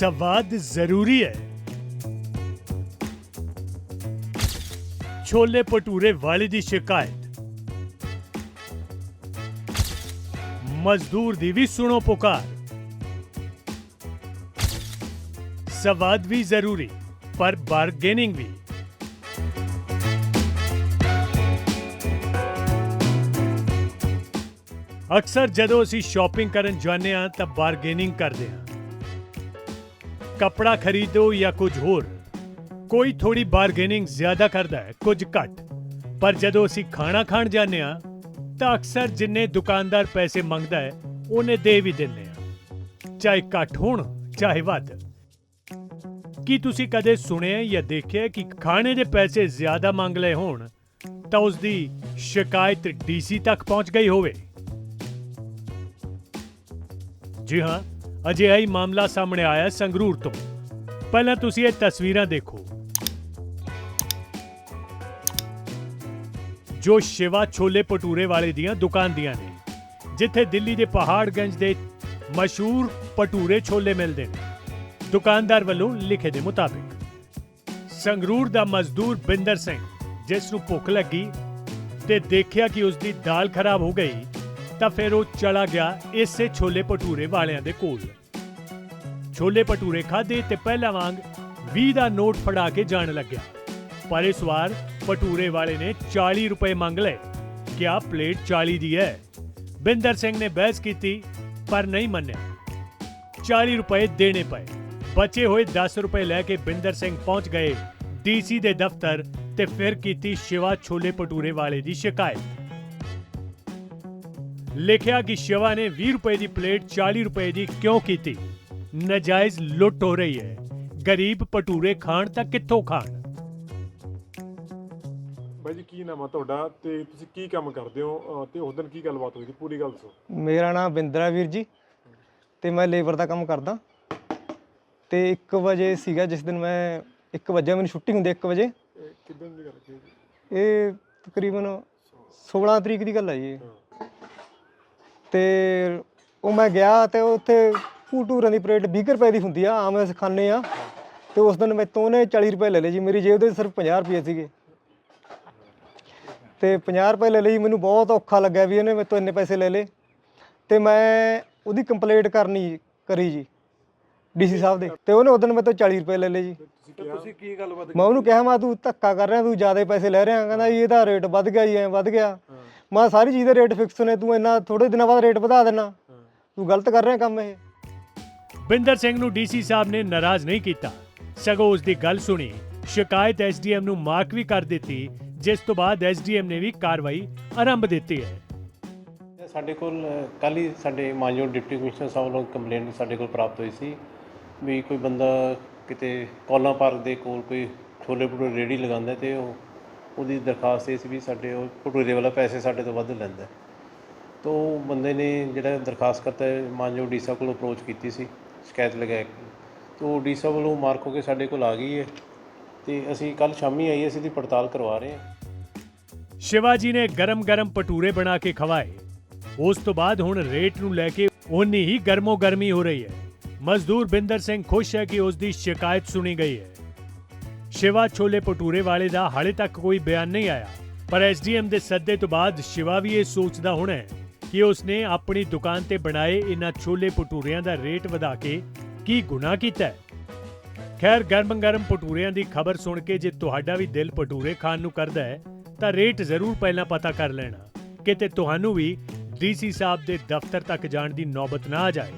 ਸਵਾਦ ਜ਼ਰੂਰੀ ਹੈ ਛੋਲੇ ਭਟੂਰੇ ਵਾਲੇ ਦੀ ਸ਼ਿਕਾਇਤ ਮਜ਼ਦੂਰ ਦੀ ਵੀ ਸੁਣੋ ਪੁਕਾਰ ਸਵਾਦ ਵੀ ਜ਼ਰੂਰੀ ਪਰ ਬਾਰਗੇਨਿੰਗ ਵੀ ਅਕਸਰ ਜਦੋਂ ਅਸੀਂ ਸ਼ਾਪਿੰਗ ਕਰਨ ਜਾਂਦੇ ਹਾਂ ਤਾਂ ਬਾਰਗੇਨਿੰਗ ਕਰਦੇ ਹਾਂ ਕੱਪੜਾ ਖਰੀਦੋ ਜਾਂ ਕੁਝ ਹੋਰ, ਕੋਈ ਥੋੜੀ ਬਾਰਗੇਨਿੰਗ ਜ਼ਿਆਦਾ ਕਰਦਾ ਹੈ, ਕੁਝ ਘੱਟ। ਪਰ ਜਦੋਂ ਅਸੀਂ ਖਾਣਾ ਖਾਣ ਜਾਂਦੇ ਹਾਂ, ਤਾਂ ਅਕਸਰ ਜਿੰਨੇ ਦੁਕਾਨਦਾਰ ਪੈਸੇ ਮੰਗਦਾ ਹੈ, ਉਹਨੇ ਦੇ ਵੀ ਦਿੰਦੇ ਆ ਚਾਹੇ ਘੱਟ ਹੋਣ, ਚਾਹੇ ਵੱਧ। ਕੀ ਤੁਸੀਂ ਕਦੇ ਸੁਣਿਆ ਜਾਂ ਦੇਖਿਆ ਕਿ ਖਾਣੇ ਦੇ ਪੈਸੇ ਜ਼ਿਆਦਾ ਮੰਗ ਲਏ ਹੋਣ, ਤਾਂ ਉਸ ਦੀ ਸ਼ਿਕਾਇਤ ਡੀਸੀ ਤੱਕ ਪਹੁੰਚ ਗਈ ਹੋਵੇ? ਜੀ ਹਾਂ। ਅਜਿਹਾ ਹੀ ਮਾਮਲਾ ਸਾਹਮਣੇ ਆਇਆ ਸੰਗਰੂਰ ਤੋਂ। ਪਹਿਲਾਂ ਤੁਸੀਂ ਇਹ ਤਸਵੀਰਾਂ ਦੇਖੋ। ਜੋ ਸ਼ਿਵਾ ਛੋਲੇ ਭਟੂਰੇ ਵਾਲੇ ਦੀਆਂ ਦੁਕਾਨ ਦੀਆਂ ਨੇ, ਜਿੱਥੇ ਦਿੱਲੀ ਦੇ ਪਹਾੜਗੰਜ ਦੇ ਮਸ਼ਹੂਰ ਭਟੂਰੇ ਛੋਲੇ ਮਿਲਦੇ ਨੇ। ਦੁਕਾਨਦਾਰ ਵੱਲੋਂ ਲਿਖੇ ਦੇ ਮੁਤਾਬਿਕ, ਸੰਗਰੂਰ ਦਾ ਮਜ਼ਦੂਰ ਬਿੰਦਰ ਸਿੰਘ, ਜਿਸ ਨੂੰ ਭੁੱਖ ਲੱਗੀ ਤੇ ਦੇਖਿਆ ਕਿ ਉਸ ਦੀ ਦਾਲ ਖਰਾਬ ਹੋ ਗਈ ਤਾਂ ਫਿਰ ਉਹ ਚਲਾ ਗਿਆ ਇਸੇ ਛੋਲੇ ਭਟੂਰੇ ਵਾਲਿਆਂ ਦੇ ਕੋਲ। ਛੋਲੇ ਭਟੂਰੇ ਖਾਦੇ ਤੇ ਪਹਿਲਾਂ ਵਾਂਗ 20 ਦਾ ਨੋਟ ਫੜਾ ਕੇ ਜਾਣ ਲੱਗਿਆ। ਪਰ ਇਸ ਵਾਰ ਭਟੂਰੇ ਵਾਲੇ ਨੇ 40 ਰੁਪਏ ਮੰਗ ਲਏ। ਕਿਆ ਪਲੇਟ 40 ਦੀ ਹੈ ਬਿੰਦਰ ਸਿੰਘ ਨੇ ਬਹਿਸ ਕੀਤੀ, ਪਰ ਨਹੀਂ ਮੰਨਿਆ। 40 ਰੁਪਏ ਦੇਣੇ ਪਏ। ਬਚੇ ਹੋਏ 10 ਰੁਪਏ ਲੈ ਕੇ ਬਿੰਦਰ ਸਿੰਘ ਪਹੁੰਚ ਗਏ ਡੀਸੀ ਦੇ ਦਫ਼ਤਰ ਤੇ ਫਿਰ ਕੀਤੀ ਸ਼ਿਵਾ ਛੋਲੇ ਭਟੂਰੇ ਵਾਲੇ ਦੀ ਸ਼ਿਕਾਇਤ। ਲਿਖਿਆ ਕਿ ਸ਼ਿਵਾ ਨੇ 20 ਰੁਪਏ ਦੀ ਪਲੇਟ 40 ਰੁਪਏ ਦੀ ਕਿਉਂ ਕੀਤੀ? ਨਜਾਇਜ਼ ਲੁੱਟ ਹੋ ਰਹੀ ਹੈ। ਗਰੀਬ ਭਟੂਰੇ ਖਾਣ ਤਾਂ ਕਿੱਥੋਂ ਖਾਣ? ਬਾਈ ਜੀ ਕੀ ਨਾਮ ਆ ਤੁਹਾਡਾ ਤੇ ਤੁਸੀਂ ਕੀ ਕੰਮ ਕਰਦੇ ਹੋ? ਅਹ ਤੇ ਉਸ ਦਿਨ ਕੀ ਗੱਲਬਾਤ ਹੋਈ ਸੀ? ਪੂਰੀ ਗੱਲ ਦੱਸੋ। ਮੇਰਾ ਨਾਮ ਬਿੰਦਰਾ ਵੀਰ ਜੀ ਤੇ ਮੈਂ ਲੇਬਰ ਦਾ ਕੰਮ ਕਰਦਾ। ਤੇ 1 ਵਜੇ ਸੀਗਾ ਜਿਸ ਦਿਨ ਮੈਂ 1 ਵਜੇ ਮੈਨੂੰ ਛੁੱਟੀ ਹੁੰਦੀ 1 ਵਜੇ। ਇਹ ਦੀ ਗੱਲ ਕੀ ਇਹ ਤਕਰੀਬਨ 16 ਤਰੀਕ ਦੀ ਗੱਲ ਹੈ ਜੀ ਇਹ। ਤੇ ਉਹ ਮੈਂ ਗਿਆ ਤੇ ਉੱਥੇ ਭੂਟੂਰਾਂ ਦੀ ਪਲੇਟ 20 ਰੁਪਏ ਦੀ ਹੁੰਦੀ ਆ ਆਮ ਅਸੀਂ ਖਾਂਦੇ ਆ ਤੇ ਉਸ ਦਿਨ ਮੈਥੋਂ ਉਹਨੇ 40 ਰੁਪਏ ਲੈ ਲਏ ਜੀ ਮੇਰੀ ਜੇਬ ਦੇ ਸਿਰਫ 50 ਰੁਪਏ ਸੀਗੇ। ਤੇ 50 ਰੁਪਏ ਲੈ ਲਈ ਮੈਨੂੰ ਬਹੁਤ ਔਖਾ ਲੱਗਿਆ ਵੀ ਇਹਨੇ ਮੈਥੋਂ ਇੰਨੇ ਪੈਸੇ ਲੈ ਲਏ। ਤੇ ਮੈਂ ਉਹਦੀ ਕੰਪਲੇਂਟ ਕਰਨੀ ਕਰੀ ਜੀ ਡੀਸੀ ਸਾਹਿਬ ਦੇ। ਤੇ ਉਹਨੇ ਉਦੋਂ ਮੈਥੋਂ 40 ਰੁਪਏ ਲੈ ਲਏ ਜੀ। ਤੁਸੀਂ ਕੀ ਗੱਲਬਾਤ ਮੈਂ ਉਹਨੂੰ ਕਿਹਾ ਮੈਂ ਤੂੰ ਧੱਕਾ ਕਰ ਰਿਹਾ ਤੂੰ ਜ਼ਿਆਦਾ ਪੈਸੇ ਲੈ ਰਿਹਾ। ਕਹਿੰਦਾ ਜੀ ਇਹਦਾ ਰੇਟ ਵੱਧ ਗਿਆ ਜੀ ਐ ਵੱਧ ਗਿਆ। ਮੈਂ ਸਾਰੀ ਚੀਜ਼ ਦੇ ਰੇਟ ਫਿਕਸ ਨੇ ਤੂੰ ਇੰਨਾ ਥੋੜੇ ਦਿਨਾਂ ਬਾਅਦ ਰੇਟ ਵਧਾ ਦੇਣਾ। ਤੂੰ ਗਲਤ ਕਰ ਰਿਹਾ ਕੰਮ ਇਹ। ਬਿੰਦਰ ਸਿੰਘ ਨੂੰ ਡੀਸੀ ਸਾਹਿਬ ਨੇ ਨਾਰਾਜ਼ ਨਹੀਂ ਕੀਤਾ। ਸਗੋਂ ਉਸ ਦੀ ਗੱਲ ਸੁਣੀ। ਸ਼ਿਕਾਇਤ ਐਸਡੀਐਮ ਨੂੰ ਮਾਰਕ ਵੀ ਕਰ ਦਿੱਤੀ ਜਿਸ ਤੋਂ ਬਾਅਦ ਐਸਡੀਐਮ ਨੇ ਵੀ ਕਾਰਵਾਈ ਆਰੰਭ ਦਿੱਤੀ ਹੈ। ਸਾਡੇ ਕੋਲ ਕੱਲ੍ਹ ਹੀ ਸਾਡੇ ਮਾਨਯੋਗ ਡਿਪਟੀ ਕਮਿਸ਼ਨਰ ਸਾਹਿਬ ਵੱਲੋਂ ਕੰਪਲੇਂਟ ਸਾਡੇ ਕੋਲ ਪ੍ਰਾਪਤ ਹੋਈ ਸੀ ਵੀ ਕੋਈ ਬੰਦਾ ਕਿਤੇ ਕੋਲਾ ਪਾਰਕ ਦੇ ਕੋਲ ਕੋਈ ਛੋਲੇ ਭਟੂਰੇ ਰੇੜੀ ਲਗਾਉਂਦਾ ਤੇ ਉਹ ਉਹਦੀ ਦਰਖਾਸਤ ਇਹ ਸੀ ਵੀ ਸਾਡੇ ਉਹ ਭਟੂਰੇ ਵਾਲਾ ਪੈਸੇ ਸਾਡੇ ਤੋਂ ਵੱਧ ਲੈਂਦਾ ਤਾਂ ਉਹ ਬੰਦੇ ਨੇ ਜਿਹੜਾ ਦਰਖਾਸਤ ਕਰਤਾ ਹੈ, ਮਾਨਯੋਗ ਡੀ ਸਾਹਿਬ ਕੋਲ ਅਪਰੋਚ ਕੀਤੀ ਸੀ ਸ਼ਿਕਾਇਤ ਲਗਾਇਆ ਕੇ। ਉਹ ਡੀ ਸਾਹਿਬ ਵੱਲੋਂ ਮਾਰਕ ਹੋ ਕੇ ਸਾਡੇ ਕੋਲ ਆ ਗਈ ਹੈ ਤੇ ਅਸੀਂ ਕੱਲ ਸ਼ਾਮੀ ਆਈ ਅਸੀਂ ਦੀ ਪੜਤਾਲ ਕਰਵਾ ਰਹੇ ਹਾਂ। ਸ਼ਿਵਾਜੀ ਨੇ ਗਰਮ-ਗਰਮ ਭਟੂਰੇ ਬਣਾ ਕੇ ਖਵਾਏ। ਉਸ ਤੋਂ ਬਾਅਦ ਹੁਣ ਰੇਟ ਨੂੰ ਲੈ ਕੇ ਉਨੀ ਹੀ ਗਰਮੋ ਗਰਮੀ ਹੋ ਰਹੀ ਹੈ। ਮਜ਼ਦੂਰ ਬਿੰਦਰ ਸਿੰਘ ਖੁਸ਼ ਹੈ ਕਿ ਉਸ ਦੀ ਸ਼ਿਕਾਇਤ ਸੁਣੀ ਗਈ ਹੈ। ਸ਼ਿਵਾ ਛੋਲੇ ਭਟੂਰੇ ਵਾਲੇ ਦਾ ਹਾਲੇ ਤੱਕ ਕੋਈ ਬਿਆਨ ਨਹੀਂ ਆਇਆ। ਪਰ ਐਸਡੀਐਮ ਦੇ ਸੱਦੇ ਤੋਂ ਬਾਅਦ ਸ਼ਿਵਾ ਵੀ ਇਹ ਸੋਚਦਾ ਹੋਣਾ ਕਿ ਉਸਨੇ ਆਪਣੀ ਦੁਕਾਨ ਤੇ ਬਣਾਏ ਇਹਨਾਂ ਛੋਲੇ ਭਟੂਰਿਆਂ ਦਾ ਰੇਟ ਵਧਾ ਕੇ ਕੀ ਗੁਨਾਹ ਕੀਤਾ ਖੈਰ, ਗਰਮ-ਗਰਮ ਭਟੂਰਿਆਂ ਦੀ ਖਬਰ ਸੁਣ ਕੇ ਜੇ ਤੁਹਾਡਾ ਵੀ ਦਿਲ ਭਟੂਰੇ ਖਾਣ ਨੂੰ ਕਰਦਾ ਹੈ, ਤਾਂ ਰੇਟ ਜ਼ਰੂਰ ਪਹਿਲਾਂ ਪਤਾ ਕਰ ਲੈਣਾ। ਕਿਤੇ ਤੁਹਾਨੂੰ ਵੀ ਡੀਸੀ ਸਾਹਿਬ ਦੇ ਦਫ਼ਤਰ ਤੱਕ ਜਾਣ ਦੀ ਨੌਬਤ ਨਾ ਆ ਜਾਏ।